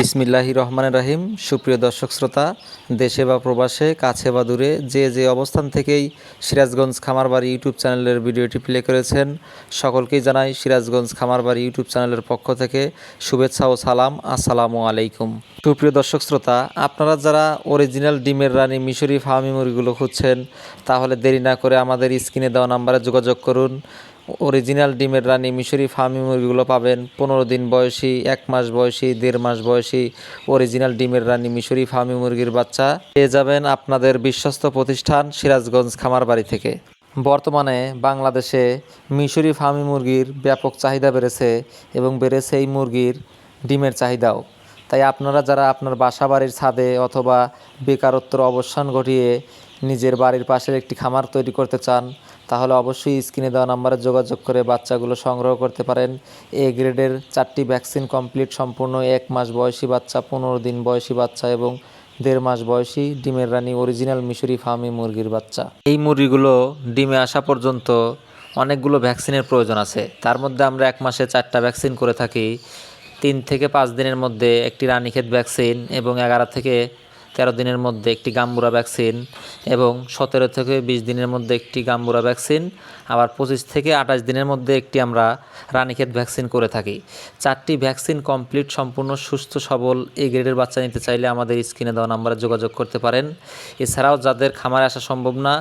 বিসমিল্লাহি রহমান রাহিম। সুপ্রিয় দর্শক শ্রোতা, দেশে বা প্রবাসে, কাছে বা দূরে, যে যে অবস্থান থেকেই সিরাজগঞ্জ খামারবাড়ি ইউটিউব চ্যানেলের ভিডিওটি প্লে করেছেন, সকলকেই জানাই সিরাজগঞ্জ খামারবাড়ি ইউটিউব চ্যানেলের পক্ষ থেকে শুভেচ্ছা ও সালাম। আসসালামু আলাইকুম। সুপ্রিয় দর্শক শ্রোতা, আপনারা যারা অরিজিনাল ডিমের রানী মিশরি ফার্মি মুরগিগুলো খুঁজছেন, তাহলে দেরি না করে আমাদের স্ক্রিনে দেওয়া নাম্বারে যোগাযোগ করুন। অরিজিনাল ডিমের রানী মিশরি ফার্মি মুরগিগুলো পাবেন। পনেরো দিন বয়সী, এক মাস বয়সী, দেড় মাস বয়সী অরিজিনাল ডিমের রানী মিশরি ফার্মি মুরগির বাচ্চা পেয়ে যাবেন আপনাদের বিশ্বস্ত প্রতিষ্ঠান সিরাজগঞ্জ খামারবাড়ি থেকে। বর্তমানে বাংলাদেশে মিশরি ফার্মি মুরগির ব্যাপক চাহিদা বেড়েছে এবং বেড়েছে এই মুরগির ডিমের চাহিদাও। তাই আপনারা যারা আপনার বাসা বাড়ির ছাদে অথবা বেকারত্বর অবসান ঘটিয়ে নিজের বাড়ির পাশের একটি খামার তৈরি করতে চান, তাহলে অবশ্যই স্ক্রিনে দেওয়া নাম্বারে যোগাযোগ করে বাচ্চাগুলো সংগ্রহ করতে পারেন। এ গ্রেডের চারটি ভ্যাকসিন কমপ্লিট, সম্পূর্ণ এক মাস বয়সী বাচ্চা, পনেরো দিন বয়সী বাচ্চা এবং দেড় মাস বয়সী ডিমের রানী অরিজিনাল মিশরি ফার্মি মুরগির বাচ্চা। এই মুরগিগুলো ডিমে আসা পর্যন্ত অনেকগুলো ভ্যাকসিনের প্রয়োজন আছে। তার মধ্যে আমরা এক মাসে চারটা ভ্যাকসিন করে থাকি। তিন থেকে পাঁচ দিনের মধ্যে একটি রানীক্ষেত ভ্যাকসিন এবং এগারো থেকে তেরো দিনের মধ্যে একটি গাম্বুরা ভ্যাকসিন এবং সতেরো থেকে বিশ দিনের মধ্যে একটি গাম্বুরা ভ্যাকসিন। আবার পঁচিশ থেকে আঠাশ দিনের মধ্যে একটি আমরা রানীক্ষেত ভ্যাকসিন করে থাকি। চারটি ভ্যাকসিন কমপ্লিট, সম্পূর্ণ, সুস্থ, সবল এই গ্রেডের বাচ্চা নিতে চাইলে আমাদের স্ক্রিনে দেওয়া নাম্বারে যোগাযোগ করতে পারেন। এছাড়াও যাদের খামারে আসা সম্ভব না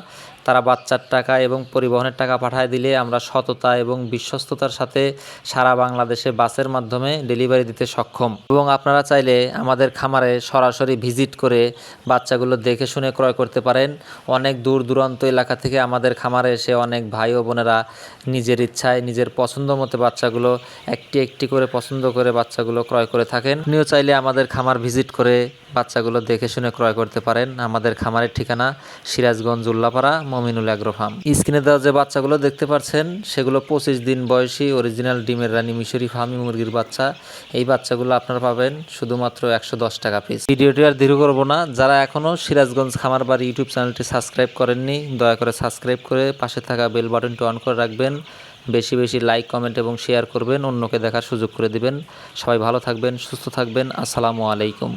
তারা বাচ্চার টাকা এবং পরিবহনের টাকা পাঠায় দিলে আমরা সততা এবং বিশ্বস্ততার সাথে সারা বাংলাদেশে বাসের মাধ্যমে ডেলিভারি দিতে সক্ষম। এবং আপনারা চাইলে আমাদের খামারে সরাসরি ভিজিট করে বাচ্চাগুলো দেখে শুনে ক্রয় করতে পারেন। অনেক দূর দূরান্ত এলাকা থেকে আমাদের খামারে এসে অনেক ভাই ও বোনেরা নিজের ইচ্ছায় নিজের পছন্দ মতো বাচ্চাগুলো একটি একটি করে পছন্দ করে বাচ্চাগুলো ক্রয় করে থাকেন। আপনিও চাইলে আমাদের খামার ভিজিট করে বাচ্চাগুলো দেখে শুনে ক্রয় করতে পারেন। আমাদের খামারের ঠিকানা সিরাজগঞ্জ উল্লাপাড়া, মমিনুল অ্যাগ্রো ফার্ম। স্ক্রিনে দেওয়া যে বাচ্চাগুলো দেখতে পাচ্ছেন, সেগুলো পঁচিশ দিন বয়সী অরিজিনাল ডিমের রানী মিশরি ফার্মি মুরগির বাচ্চা। এই বাচ্চাগুলো আপনারা পাবেন শুধুমাত্র একশো দশ টাকা পিস ভিডিওটি আর দীর্ঘ করব না। যারা এখনও সিরাজগঞ্জ খামার বাড়ি ইউটিউব চ্যানেলটি সাবস্ক্রাইব করেননি, দয়া করে সাবস্ক্রাইব করে পাশে থাকা বেল বাটনটি অন করে রাখবেন। বেশি বেশি লাইক, কমেন্ট এবং শেয়ার করবেন। অন্যকে দেখার সুযোগ করে দিবেন। সবাই ভালো থাকবেন, সুস্থ থাকবেন। আসসালামু আলাইকুম।